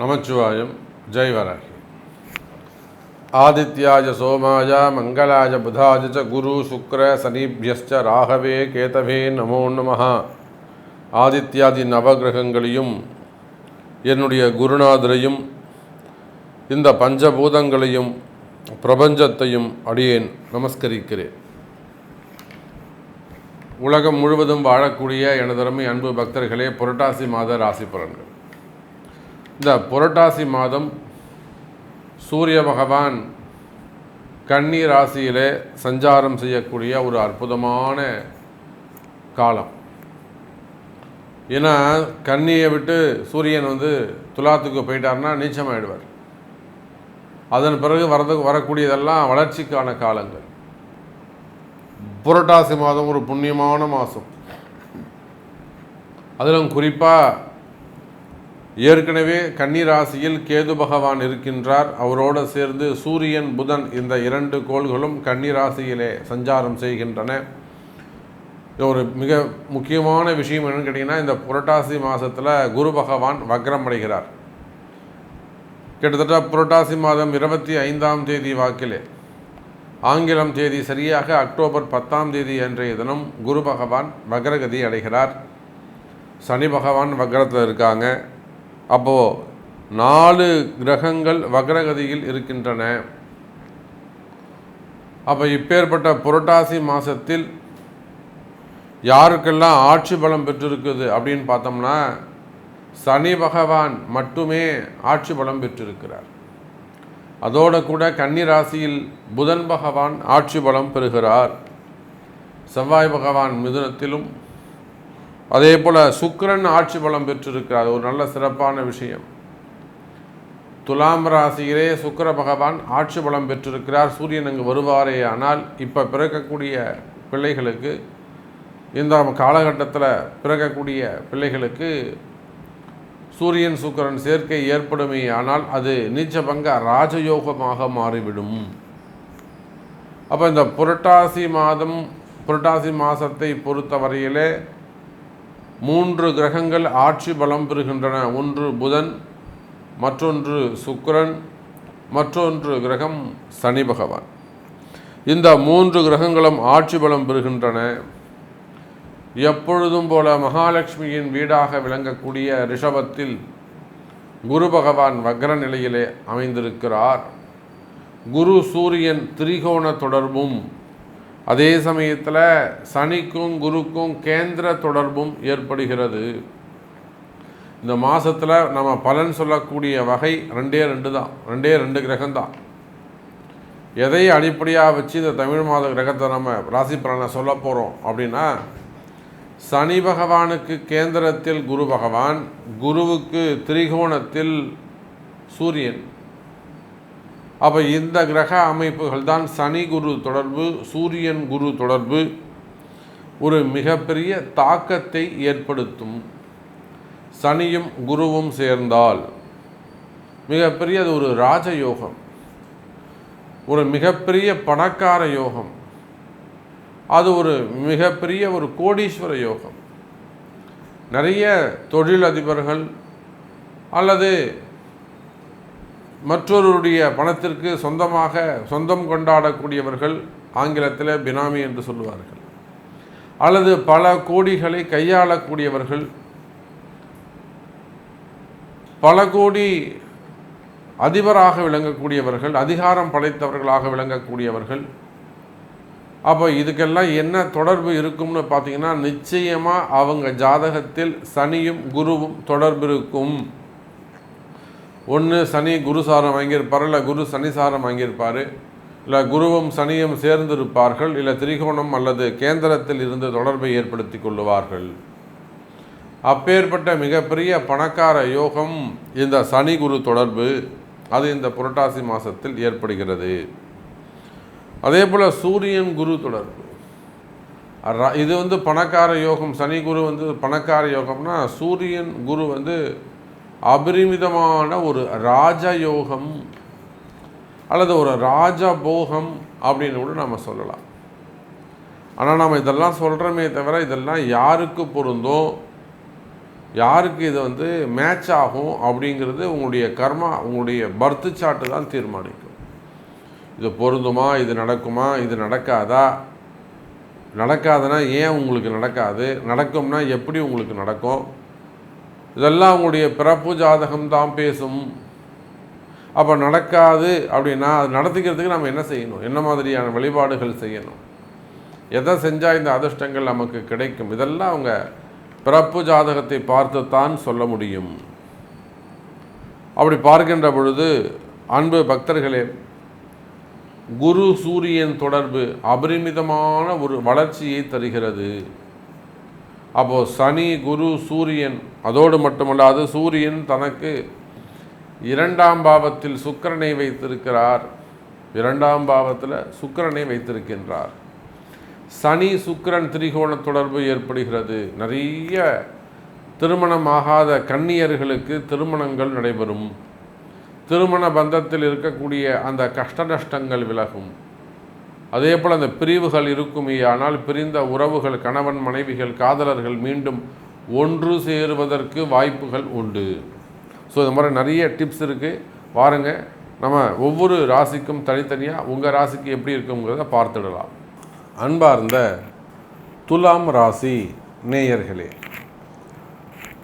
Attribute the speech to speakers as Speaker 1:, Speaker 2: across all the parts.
Speaker 1: நமச்சிவாயம். ஜெய்வராகி ஆதித்யாஜ ஆதித்யாய சோமாய மங்களாய புதாய ச குரு சுக்ர சனிபியஸ்ச ராகவே கேதவே நமோ நம ஆதித்யாதி நவகிரகங்களையும் என்னுடைய குருநாதரையும் இந்த பஞ்சபூதங்களையும் பிரபஞ்சத்தையும் அடியேன் நமஸ்கரிக்கிறேன். உலகம் முழுவதும் வாழக்கூடிய எனதருமை அன்பு பக்தர்களே புரட்டாசி மாத ராசி பலன்கள் இந்த புரட்டாசி மாதம் சூரிய பகவான் கன்னி ராசியிலே சஞ்சாரம் செய்யக்கூடிய ஒரு அற்புதமான காலம். ஏன்னா கன்னியை விட்டு சூரியன் வந்து துலாத்துக்கு போயிட்டார்னா நீச்சமாயிடுவார். அதன் பிறகு வரது வரக்கூடியதெல்லாம் வளர்ச்சிக்கான காலங்கள். புரட்டாசி மாதம் ஒரு புண்ணியமான மாதம். அதிலும் குறிப்பாக ஏற்கனவே கன்னிராசியில் கேது பகவான் இருக்கின்றார். அவரோடு சேர்ந்து சூரியன் புதன் இந்த இரண்டு கோள்களும் கன்னிராசியிலே சஞ்சாரம் செய்கின்றன. ஒரு மிக முக்கியமான விஷயம் என்னன்னு கேட்டிங்கன்னா இந்த புரட்டாசி மாதத்தில் குரு பகவான் வக்ரம் அடைகிறார். கிட்டத்தட்ட புரட்டாசி மாதம் இருபத்தி ஐந்தாம் தேதி வாக்கிலே ஆங்கிலம் தேதி சரியாக அக்டோபர் பத்தாம் தேதி அன்றைய தினம் குரு பகவான் வக்ரகதி அடைகிறார். சனி பகவான் வக்ரத்தில் இருக்காங்க. அப்போது நாலு கிரகங்கள் வக்ரகதியில் இருக்கின்றன. அப்போ இப்பேற்பட்ட புரட்டாசி மாதத்தில் யாருக்கெல்லாம் ஆட்சி பலம் பெற்றிருக்குது அப்படின்னு பார்த்தோம்னா சனி பகவான் மட்டுமே ஆட்சி பலம் பெற்றிருக்கிறார். அதோடு கூட கன்னி ராசியில் புதன் பகவான் ஆட்சி பலம் பெறுகிறார். செவ்வாய் பகவான் மிதுனத்திலும் அதே போல் சுக்கிரன் ஆட்சி பலம் பெற்றிருக்கிறார். ஒரு நல்ல சிறப்பான விஷயம். துலாம் ராசியிலே சுக்கிர பகவான் ஆட்சி பலம் பெற்றிருக்கிறார். சூரியன் அங்கு வருவாரே ஆனால் இப்போ பிறக்கக்கூடிய பிள்ளைகளுக்கு இந்த காலகட்டத்தில் பிறக்கக்கூடிய பிள்ளைகளுக்கு சூரியன் சுக்கிரன் சேர்க்கை ஏற்படுமே ஆனால் அது நீச்சபங்க ராஜயோகமாக மாறிவிடும். அப்போ இந்த புரட்டாசி மாதம் புரட்டாசி மாதத்தை பொறுத்தவரையிலே மூன்று கிரகங்கள் ஆட்சி பலம் பெறுகின்றன. ஒன்று புதன் மற்றொன்று சுக்கரன் மற்றொன்று கிரகம் சனி பகவான். இந்த மூன்று கிரகங்களும் ஆட்சி பலம் பெறுகின்றன. எப்பொழுதும் போல மகாலட்சுமியின் வீடாக விளங்கக்கூடிய ரிஷபத்தில் குரு பகவான் வக்ர நிலையிலே அமைந்திருக்கிறார். குரு சூரியன் திரிகோண தொடர்பும் அதே சமயத்தில் சனிக்கும் குருக்கும் கேந்திர தொடர்பும் ஏற்படுகிறது. இந்த மாதத்தில் நம்ம பலன் சொல்லக்கூடிய வகை ரெண்டே ரெண்டு தான். ரெண்டே ரெண்டு கிரகம்தான் எதை அடிப்படையாக வச்சு இந்த தமிழ் மாத கிரகத்தை நம்ம ராசி பலனை சொல்ல போகிறோம் அப்படின்னா சனி பகவானுக்கு கேந்திரத்தில் குரு பகவான் குருவுக்கு திரிகோணத்தில் சூரியன். அப்போ இந்த கிரக அமைப்புகள் தான் சனி குரு தொடர்பு சூரியன் குரு தொடர்பு ஒரு மிகப்பெரிய தாக்கத்தை ஏற்படுத்தும். சனியும் குருவும் சேர்ந்தால் மிகப்பெரிய அது ஒரு ராஜயோகம் ஒரு மிகப்பெரிய பணக்கார யோகம் அது ஒரு மிகப்பெரிய ஒரு கோடீஸ்வர யோகம். நிறைய தொழிலதிபர்கள் அல்லது மற்றொருடைய பணத்திற்கு சொந்தமாக சொந்தம் கொண்டாடக்கூடியவர்கள் ஆங்கிலத்தில் பினாமி என்று சொல்லுவார்கள். அல்லது பல கோடிகளை கையாளக்கூடியவர்கள் பல கோடி அதிபராக விளங்கக்கூடியவர்கள் அதிகாரம் படைத்தவர்களாக விளங்கக்கூடியவர்கள். அப்போ இதுக்கெல்லாம் என்ன தொடர்பு இருக்கும்னு பார்த்தீங்கன்னா நிச்சயமாக அவங்க ஜாதகத்தில் சனியும் குருவும் தொடர்பு இருக்கும். ஒன்று சனி குரு சாரம் வாங்கியிருப்பார் இல்லை குரு சனி சாரம் வாங்கியிருப்பார் இல்லை குருவும் சனியும் சேர்ந்திருப்பார்கள் இல்லை திரிகோணம் அல்லது கேந்திரத்தில் இருந்து தொடர்பை ஏற்படுத்தி கொள்ளுவார்கள். அப்பேற்பட்ட மிகப்பெரிய பணக்கார யோகம் இந்த சனி குரு தொடர்பு. அது இந்த புரட்டாசி மாதத்தில் ஏற்படுகிறது. அதே போல் சூரியன் குரு தொடர்பு. இது வந்து பணக்கார யோகம் சனி குரு வந்து பணக்கார யோகம்னா சூரியன் குரு வந்து அபரிமிதமான ஒரு ராஜயோகம் அல்லது ஒரு ராஜபோகம் அப்படின்னு கூட நம்ம சொல்லலாம். ஆனால் நம்ம இதெல்லாம் சொல்கிறோமே தவிர இதெல்லாம் யாருக்கு பொருந்தும்? யாருக்கு இது வந்து மேட்ச் ஆகும் அப்படிங்கிறது உங்களுடைய கர்மா உங்களுடைய பர்த்து சாட்டு தான் தீர்மானிக்கும். இது பொருந்துமா? இது நடக்குமா? இது நடக்காதா? நடக்காதுன்னா ஏன் உங்களுக்கு நடக்காது? நடக்கும்னா எப்படி உங்களுக்கு நடக்கும்? இதெல்லாம் உங்களுடைய பிறப்பு ஜாதகம் தான் பேசும். அப்போ நடக்காது அப்படின்னா அது நடத்திக்கிறதுக்கு நம்ம என்ன செய்யணும்? என்ன மாதிரியான வழிபாடுகள் செய்யணும்? எதை செஞ்சால் இந்த அதிர்ஷ்டங்கள் நமக்கு கிடைக்கும்? இதெல்லாம் அவங்க பிறப்பு ஜாதகத்தை பார்த்து தான் சொல்ல முடியும். அப்படி பார்க்கின்ற பொழுது அன்பு பக்தர்களே குரு சூரியன் தொடர்பு அபரிமிதமான ஒரு வளர்ச்சியை தருகிறது. அப்போது சனி குரு சூரியன் அதோடு மட்டுமல்லாது சூரியன் தனக்கு இரண்டாம் பாவத்தில் சுக்கரனை வைத்திருக்கிறார். இரண்டாம் பாவத்தில் சுக்கரனை வைத்திருக்கின்றார். சனி சுக்கரன் திரிகோண தொடர்பு ஏற்படுகிறது. நிறைய திருமணமாகாத கன்னியர்களுக்கு திருமணங்கள் நடைபெறும். திருமண பந்தத்தில் இருக்கக்கூடிய அந்த கஷ்ட நஷ்டங்கள் விலகும். அதே போல் அந்த பிரிவுகள் இருக்குமே ஆனால் பிரிந்த உறவுகள் கணவன் மனைவிகள் காதலர்கள் மீண்டும் ஒன்று சேருவதற்கு வாய்ப்புகள் உண்டு. ஸோ இந்த மாதிரி நிறைய டிப்ஸ் இருக்குது பாருங்கள் நம்ம ஒவ்வொரு ராசிக்கும் தனித்தனியாக உங்கள் ராசிக்கு எப்படி இருக்குங்கிறத பார்த்துடலாம். அன்பார்ந்த துலாம் ராசி நேயர்களே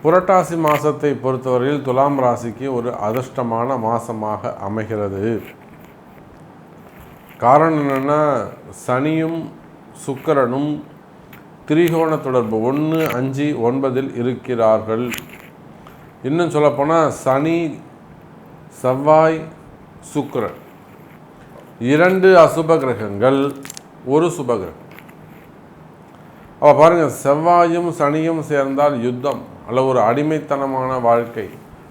Speaker 1: புரட்டாசி மாதத்தை பொறுத்தவரையில் துலாம் ராசிக்கு ஒரு அதிர்ஷ்டமான மாதமாக அமைகிறது. காரணம் என்னென்னா சனியும் சுக்கரனும் திரிகோண தொடர்பு ஒன்று அஞ்சு ஒன்பதில் இருக்கிறார்கள். இன்னும் சொல்லப்போனால் சனி செவ்வாய் சுக்கரன். இரண்டு அசுப கிரகங்கள் ஒரு சுபகிரகம் அப்போ பாருங்கள் செவ்வாயும் சனியும் சேர்ந்தால் யுத்தம் அல்ல ஒரு அடிமைத்தனமான வாழ்க்கை.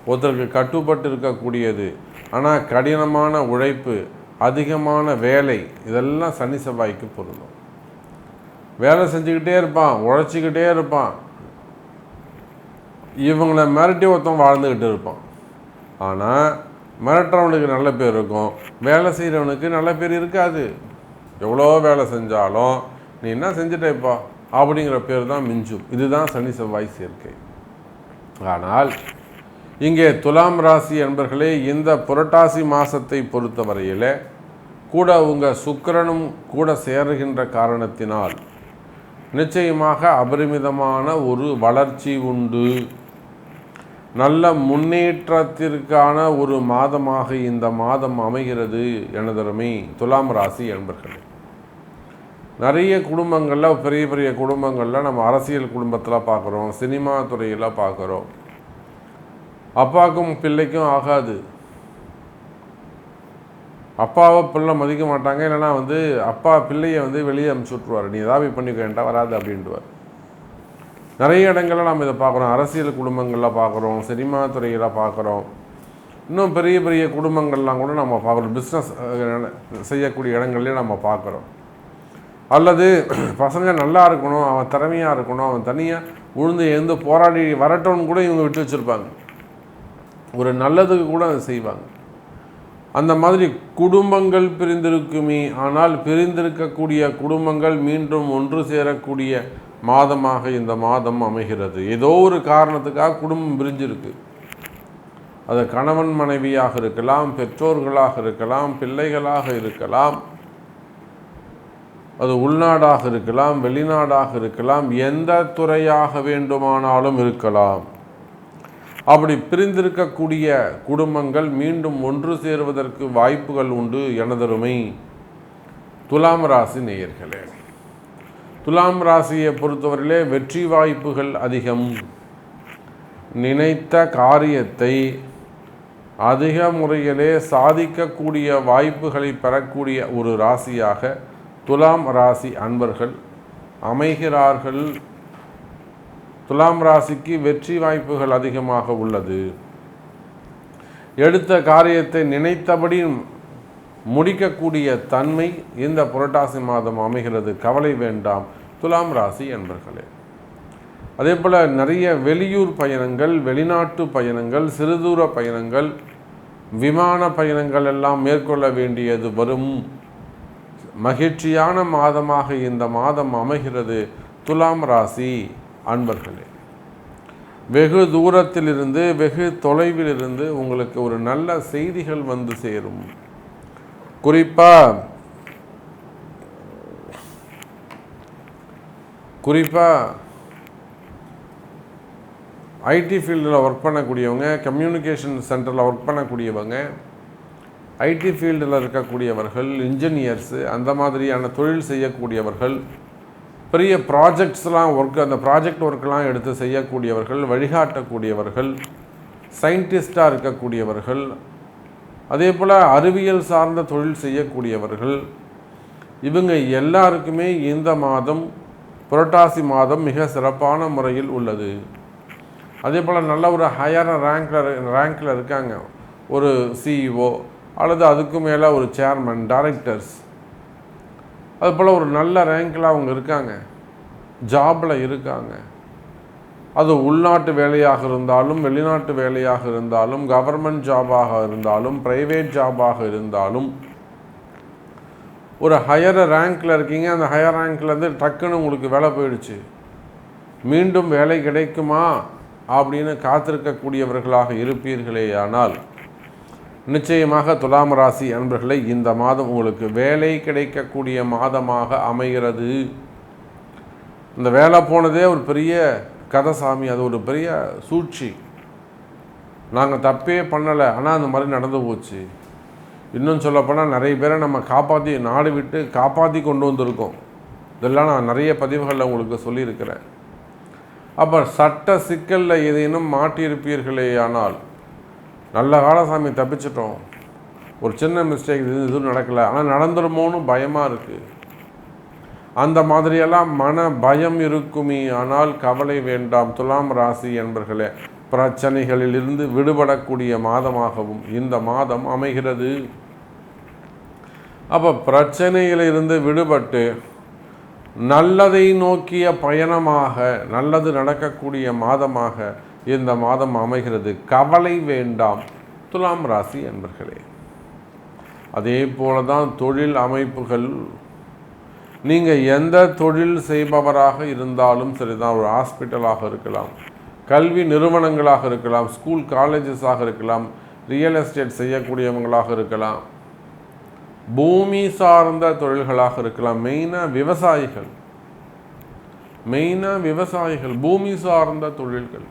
Speaker 1: ஒருத்தருக்கு கட்டுப்பட்டு இருக்கக்கூடியது ஆனால் கடினமான உழைப்பு அதிகமான வேலை இதெல்லாம் சனி செவ்வாய்க்கு பொருந்தும். வேலை செஞ்சுக்கிட்டே இருப்பான் உழைச்சிக்கிட்டே இருப்பான். இவங்களை மிரட்டி ஒருத்தன் வாழ்ந்துக்கிட்டு இருப்பான். ஆனால் மிரட்டுறவனுக்கு நல்ல பேர் இருக்கும் வேலை செய்கிறவனுக்கு நல்ல பேர் இருக்காது. எவ்வளோ வேலை செஞ்சாலும் நீ என்ன செஞ்சிட்டேப்பா அப்படிங்கிற பேர் தான் மிஞ்சும். இதுதான் சனி செவ்வாய் சேர்க்கை. ஆனால் இங்கே துலாம் ராசி என்பர்களே இந்த புரட்டாசி மாதத்தை பொறுத்தவரையில் கூட உங்கள் சுக்கரனும் கூட சேருகின்ற காரணத்தினால் நிச்சயமாக அபரிமிதமான ஒரு வளர்ச்சி உண்டு. நல்ல முன்னேற்றத்திற்கான ஒரு மாதமாக இந்த மாதம் அமைகிறது எனதருமை துலாம் ராசி என்பர்களே நிறைய குடும்பங்களில் பெரிய பெரிய குடும்பங்களில் நம்ம அரசியல் குடும்பத்தில் பார்க்குறோம் சினிமா துறையில் பார்க்குறோம் அப்பாவுக்கும் பிள்ளைக்கும் ஆகாது. அப்பாவை பிள்ளை மதிக்க மாட்டாங்க. இல்லைனா வந்து அப்பா பிள்ளையை வந்து வெளியே அமுச்சு விட்ருவார் நீ ஏதாவது பண்ணிக்க வேண்டாம் வராது அப்படின்ட்டுவார் நிறைய இடங்களில் நம்ம இதை பார்க்குறோம். அரசியல் குடும்பங்களில் பார்க்குறோம். சினிமா துறையில் பார்க்குறோம். இன்னும் பெரிய பெரிய குடும்பங்கள்லாம் கூட நம்ம பார்க்குறோம். பிஸ்னஸ் செய்யக்கூடிய இடங்கள்லேயும் நம்ம பார்க்குறோம். அல்லது பசங்க நல்லா இருக்கணும் அவன் திறமையாக இருக்கணும் அவன் தனியாக உழுந்து எழுந்து போராடி வரட்டும்னு கூட இவங்க விட்டு வச்சுருப்பாங்க. ஒரு நல்லதுக்கு கூட அதை செய்வாங்க. அந்த மாதிரி குடும்பங்கள் பிரிந்திருக்குமே ஆனால் பிரிந்திருக்கக்கூடிய குடும்பங்கள் மீண்டும் ஒன்று சேரக்கூடிய மாதமாக இந்த மாதம் அமைகிறது. ஏதோ ஒரு காரணத்துக்காக குடும்பம் பிரிஞ்சிருக்கு. அது கணவன் மனைவியாக இருக்கலாம் பெற்றோர்களாக இருக்கலாம் பிள்ளைகளாக இருக்கலாம் அது உள்நாடாக இருக்கலாம் வெளிநாடாக இருக்கலாம் எந்த துறையாக வேண்டுமானாலும் இருக்கலாம். அப்படி பிரிந்திருக்கக்கூடிய குடும்பங்கள் மீண்டும் ஒன்று சேருவதற்கு வாய்ப்புகள் உண்டு எனதருமை துலாம் ராசி நேயர்களே. துலாம் ராசியை பொறுத்தவரையிலே வெற்றி வாய்ப்புகள் அதிகம். நினைத்த காரியத்தை அதிக முறையிலே சாதிக்கக்கூடிய வாய்ப்புகளை பெறக்கூடிய ஒரு ராசியாக துலாம் ராசி அன்பர்கள் அமைகிறார்கள். துலாம் ராசிக்கு வெற்றி வாய்ப்புகள் அதிகமாக உள்ளது. எடுத்த காரியத்தை நினைத்தபடி முடிக்கக்கூடிய தன்மை இந்த புரட்டாசி மாதம் அமைகிறது. கவலை வேண்டாம். துலாம் ராசி என்பர்களே. அதே போல் நிறைய வெளியூர் பயணங்கள் வெளிநாட்டு பயணங்கள் சிறுதூர பயணங்கள் விமான பயணங்கள் எல்லாம் மேற்கொள்ள வேண்டியது வரும். மகிழ்ச்சியான மாதமாக இந்த மாதம் அமைகிறது. துலாம் ராசி. அன்பர்களே வெகு தூரத்திலிருந்து வெகு தொலைவிலிருந்து உங்களுக்கு ஒரு நல்ல செய்திகள் வந்து சேரும். குறிப்பாக குறிப்பாக ஐடி ஃபீல்டில் ஒர்க் பண்ணக்கூடியவங்க கம்யூனிகேஷன் சென்டரில் ஒர்க் பண்ணக்கூடியவங்க ஐடி ஃபீல்டில் இருக்கக்கூடியவர்கள் இன்ஜினியர்ஸு அந்த மாதிரியான தொழில் செய்யக்கூடியவர்கள் பெரிய ப்ராஜெக்ட்ஸ்லாம் ஒர்க் அந்த ப்ராஜெக்ட் ஒர்க்லாம் எடுத்து செய்யக்கூடியவர்கள் வழிகாட்டக்கூடியவர்கள் சயின்டிஸ்டாக இருக்கக்கூடியவர்கள் அதே போல் அறிவியல் சார்ந்த தொழில் செய்யக்கூடியவர்கள் இவங்க எல்லாருக்குமே இந்த மாதம் புரட்டாசி மாதம் மிக சிறப்பான முறையில் உள்ளது. அதே போல் நல்ல ஒரு ஹையர் ரேங்கில் ரேங்கில் இருக்காங்க. ஒரு சிஇஓ அல்லது அதுக்கு மேலே ஒரு சேர்மன் டைரக்டர்ஸ் அது போல் ஒரு நல்ல ரேங்கில் அவங்க இருக்காங்க. ஜாபில் இருக்காங்க. அது உள்நாட்டு வேலையாக இருந்தாலும் வெளிநாட்டு வேலையாக இருந்தாலும் கவர்மெண்ட் ஜாபாக இருந்தாலும் ப்ரைவேட் ஜாபாக இருந்தாலும் ஒரு ஹையர் ரேங்க்கில் இருக்கீங்க. அந்த ஹையர் ரேங்க்லேருந்து டக்குன்னு உங்களுக்கு வேலை போயிடுச்சு. மீண்டும் வேலை கிடைக்குமா? அப்படின்னு காத்திருக்கக்கூடியவர்களாக இருப்பீர்களே ஆனால் நிச்சயமாக துலாம் ராசி அன்பர்களை இந்த மாதம் உங்களுக்கு வேலை கிடைக்கக்கூடிய மாதமாக அமைகிறது. இந்த வேலை போனதே ஒரு பெரிய கதை சாமி அது ஒரு பெரிய சூழ்ச்சி. நாங்கள் தப்பே பண்ணலை ஆனால் அந்த மாதிரி நடந்து போச்சு. இன்னும் சொல்லப்போனால் நிறைய பேரை நம்ம காப்பாற்றி நாடு விட்டு காப்பாற்றி கொண்டு வந்திருக்கோம். இதெல்லாம் நான் நிறைய பதிவுகளில் உங்களுக்கு சொல்லியிருக்கிறேன். அப்போ சட்ட சிக்கலில் ஏதேனும் மாட்டியிருப்பீர்களே ஆனால் நல்ல காலசாமி தப்பிச்சிட்டோம். ஒரு சின்ன மிஸ்டேக் இது எதுவும் நடக்கலை. ஆனால் நடந்துருமோன்னு பயமாக இருக்குது அந்த மாதிரியெல்லாம் மன பயம் இருக்குமே. ஆனால் கவலை வேண்டாம். துலாம் ராசி என்பர்களே பிரச்சனைகளிலிருந்து விடுபடக்கூடிய மாதமாகவும் இந்த மாதம் அமைகிறது. அப்போ பிரச்சனையிலிருந்து விடுபட்டு நல்லதை நோக்கிய பயணமாக நல்லது நடக்கக்கூடிய மாதமாக இந்த மாதம் அமைகிறது. கவலை வேண்டாம். துலாம் ராசி என்பர்களே அதே போல தான் தொழில் அமைப்புகள். நீங்கள் எந்த தொழில் செய்பவராக இருந்தாலும் சரிதான் ஒரு ஹாஸ்பிட்டலாக இருக்கலாம் கல்வி நிறுவனங்களாக இருக்கலாம் ஸ்கூல் காலேஜஸாக இருக்கலாம் ரியல் எஸ்டேட் செய்யக்கூடியவங்களாக இருக்கலாம் பூமி சார்ந்த தொழில்களாக இருக்கலாம் மெயினாக விவசாயிகள் மெயினாக விவசாயிகள் பூமி சார்ந்த தொழில்கள்.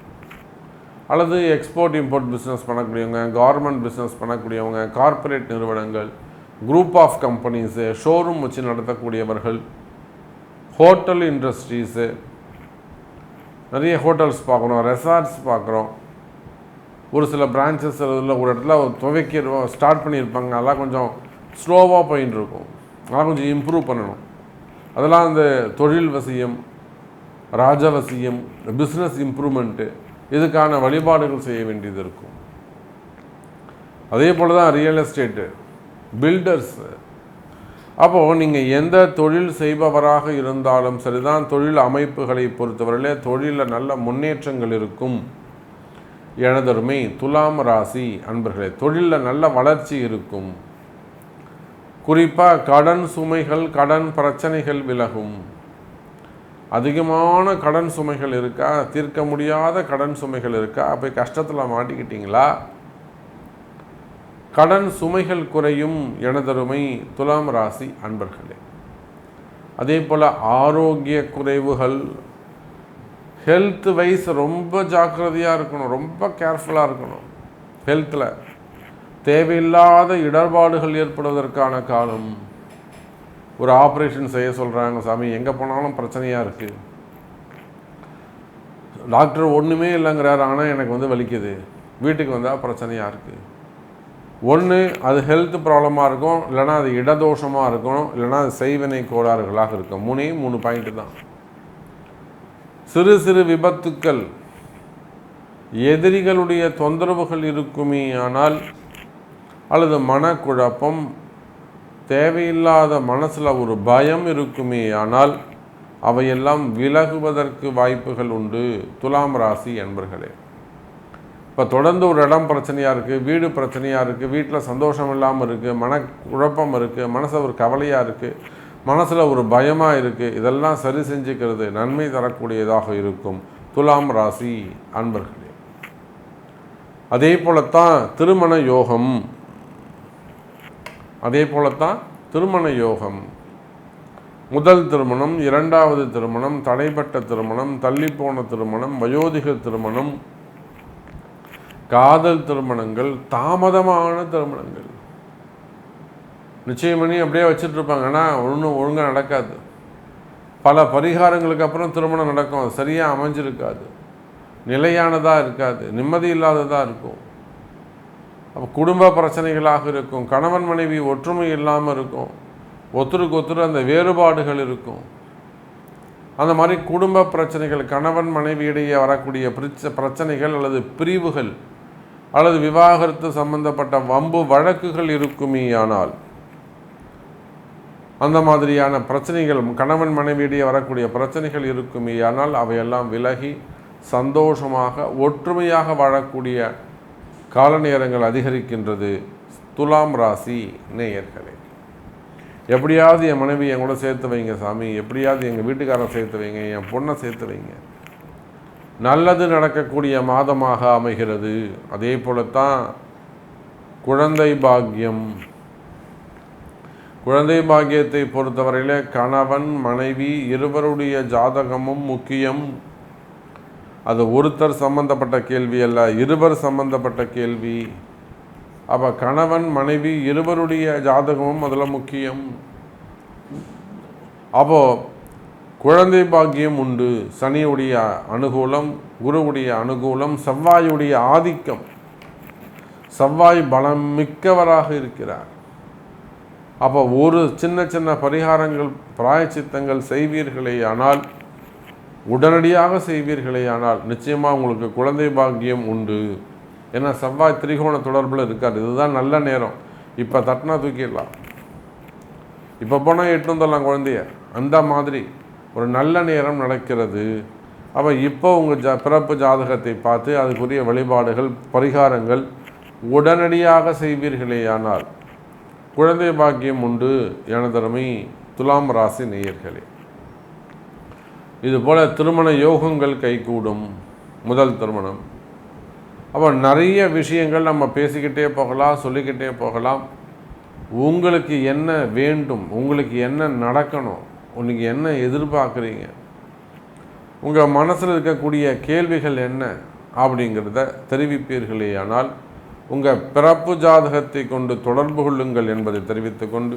Speaker 1: அல்லது எக்ஸ்போர்ட் இம்போர்ட் பிஸ்னஸ் பண்ணக்கூடியவங்க கவர்மெண்ட் பிஸ்னஸ் பண்ணக்கூடியவங்க கார்ப்பரேட் நிறுவனங்கள் குரூப் ஆஃப் கம்பெனிஸு ஷோரூம் வச்சு நடத்தக்கூடியவர்கள் ஹோட்டல் இண்டஸ்ட்ரீஸு நிறைய ஹோட்டல்ஸ் பார்க்குறோம் ரெசார்ட்ஸ் பார்க்குறோம். ஒரு சில பிரான்ச்சஸ் இதில் ஒரு இடத்துல துவைக்க ஸ்டார்ட் பண்ணியிருப்பாங்க அதெல்லாம் கொஞ்சம் ஸ்லோவாக போயின்னு இருக்கும் அதெல்லாம் கொஞ்சம் இம்ப்ரூவ் பண்ணணும். அதெல்லாம் அந்த தொழில் வசியம் ராஜவசியம் பிஸ்னஸ் இம்ப்ரூவ்மெண்ட்டு இதுக்கான வழிபாடுகள் செய்ய வேண்டியது இருக்கும். அதே போல் தான் ரியல் எஸ்டேட்டு பில்டர்ஸ் அப்போது நீங்கள் எந்த தொழில் செய்பவராக இருந்தாலும் சரிதான் தொழில் அமைப்புகளை பொறுத்தவரையிலே தொழிலில் நல்ல முன்னேற்றங்கள் இருக்கும். எனதருமை துலாம் ராசி அன்பர்களே தொழிலில் நல்ல வளர்ச்சி இருக்கும். குறிப்பாக கடன் சுமைகள் கடன் பிரச்சனைகள் விலகும். அதிகமான கடன் சுமைகள் இருக்கா? தீர்க்க முடியாத கடன் சுமைகள் இருக்கா? அப்போ கஷ்டத்தில் மாட்டிக்கிட்டீங்களா? கடன் சுமைகள் குறையும் எனதருமை துலாம் ராசி அன்பர்களே. அதே போல் ஆரோக்கிய குறைவுகள் ஹெல்த் வைஸ் ரொம்ப ஜாக்கிரதையாக இருக்கணும் ரொம்ப கேர்ஃபுல்லாக இருக்கணும். ஹெல்த்தில் தேவையில்லாத இடர்பாடுகள் ஏற்படுவதற்கான காலம் ஒரு ஆப்ரேஷன் செய்ய சொல்கிறாங்க சாமி. எங்கே போனாலும் பிரச்சனையாக இருக்குது டாக்டர் ஒன்றுமே இல்லைங்கிறார் ஆனால் எனக்கு வந்து வலிக்குது. வீட்டுக்கு வந்தால் பிரச்சனையாக இருக்குது ஒன்று அது ஹெல்த் ப்ராப்ளமாக இருக்கும். இல்லைனா அது இடதோஷமாக இருக்கும். இல்லைனா அது செய்வினை கோளாறுகளாக இருக்கும். மூணே மூணு பாயிண்ட்டு தான். சிறு சிறு விபத்துக்கள். எதிரிகளுடைய தொந்தரவுகள் இருக்குமே ஆனால் அல்லது மனக்குழப்பம் தேவையில்லாத மனசில் ஒரு பயம் இருக்குமே ஆனால் அவையெல்லாம் விலகுவதற்கு வாய்ப்புகள் உண்டு. துலாம் ராசி என்பர்களே. இப்போ தொடர்ந்து ஒரு இடம் பிரச்சனையாக இருக்குது வீடு பிரச்சனையாக இருக்குது வீட்டில் சந்தோஷம் இல்லாமல் இருக்குது மன குழப்பம் இருக்குது மனசில் ஒரு கவலையாக இருக்குது மனசில் ஒரு பயமாக இருக்குது இதெல்லாம் சரி செஞ்சுக்கிறது நன்மை தரக்கூடியதாக இருக்கும். துலாம் ராசி அன்பர்களே. அதே போலத்தான் திருமண யோகம். அதே போலத்தான் திருமண யோகம். முதல் திருமணம் இரண்டாவது திருமணம் தடைப்பட்ட திருமணம் தள்ளிப்போன திருமணம் வயோதிக திருமணம் காதல் திருமணங்கள் தாமதமான திருமணங்கள். நிச்சயம் பண்ணி அப்படியே வச்சுட்ருப்பாங்க. ஆனால் ஒன்றும் ஒழுங்காக நடக்காது. பல பரிகாரங்களுக்கு அப்புறம் திருமணம் நடக்கும். அது சரியாக அமைஞ்சிருக்காது. நிலையானதாக இருக்காது. நிம்மதி இல்லாததாக இருக்கும். அப்போ குடும்ப பிரச்சனைகளாக இருக்கும் கணவன் மனைவி ஒற்றுமை இல்லாமல் இருக்கும் ஒருத்தருக்கு ஒருத்தர் அந்த வேறுபாடுகள் இருக்கும். அந்த மாதிரி குடும்ப பிரச்சனைகள் கணவன் மனைவியிடையே வரக்கூடிய பிரச்ச பிரச்சனைகள் அல்லது பிரிவுகள் அல்லது விவாகரத்து சம்பந்தப்பட்ட வம்பு வழக்குகள் இருக்குமே ஆனால் அந்த மாதிரியான பிரச்சனைகள் கணவன் மனைவியிடையே வரக்கூடிய பிரச்சனைகள் இருக்குமே ஆனால் அவையெல்லாம் விலகி சந்தோஷமாக ஒற்றுமையாக வாழக்கூடிய கால நேரங்கள் அதிகரிக்கின்றது துலாம் ராசி நேயர்களே. எப்படியாவது என் மனைவி என் கூட சேர்த்து வைங்க சாமி. எப்படியாவது எங்கள் வீட்டுக்காரன் சேர்த்து வைங்க என் பொண்ணை சேர்த்து வைங்க. நல்லது நடக்கக்கூடிய மாதமாக அமைகிறது. அதே போலத்தான் குழந்தை பாக்கியம். குழந்தை பாக்கியத்தை பொறுத்தவரையில் கணவன் மனைவி இருவருடைய ஜாதகமும் முக்கியம். அது ஒருத்தர் சம்பந்தப்பட்ட கேள்வி அல்ல இருவர் சம்பந்தப்பட்ட கேள்வி. அப்போ கணவன் மனைவி இருவருடைய ஜாதகமும் அதில் முக்கியம். அப்போ குழந்தை பாக்கியம் உண்டு சனியுடைய அனுகூலம் குருவுடைய அனுகூலம் செவ்வாயுடைய ஆதிக்கம். செவ்வாய் பலம் மிக்கவராக இருக்கிறார். அப்போ ஒரு சின்ன சின்ன பரிகாரங்கள் பிராயச்சித்தங்கள் செய்வீர்களே ஆனால் உடனடியாக செய்வீர்களே ஆனால் நிச்சயமாக உங்களுக்கு குழந்தை பாக்கியம் உண்டு. ஏன்னா செவ்வாய் திரிகோண தொடர்பில் இருக்காது இதுதான் நல்ல நேரம். இப்போ தட்டினா தூக்கிடலாம். இப்போ போனால் எட்டு வந்துடலாம் குழந்தைய. அந்த மாதிரி ஒரு நல்ல நேரம் நடக்கிறது. அப்போ இப்போ உங்கள் ஜா பிறப்பு ஜாதகத்தை பார்த்து அதுக்குரிய வழிபாடுகள் பரிகாரங்கள் உடனடியாக செய்வீர்களே ஆனால் குழந்தை பாக்கியம் உண்டு. எனதருமை துலாம் ராசி நேயர்களே. இதுபோல் திருமண யோகங்கள் கைகூடும். முதல் திருமணம். அப்போ நிறைய விஷயங்கள் நம்ம பேசிக்கிட்டே போகலாம் சொல்லிக்கிட்டே போகலாம். உங்களுக்கு என்ன வேண்டும் உங்களுக்கு என்ன நடக்கணும் உங்களுக்கு என்ன எதிர்பார்க்குறீங்க உங்கள் மனசில் இருக்கக்கூடிய கேள்விகள் என்ன அப்படிங்கிறத தெரிவிப்பீர்களே ஆனால் உங்கள் பிறப்பு ஜாதகத்தை கொண்டு தொடர்பு கொள்ளுங்கள் என்பதை தெரிவித்துக்கொண்டு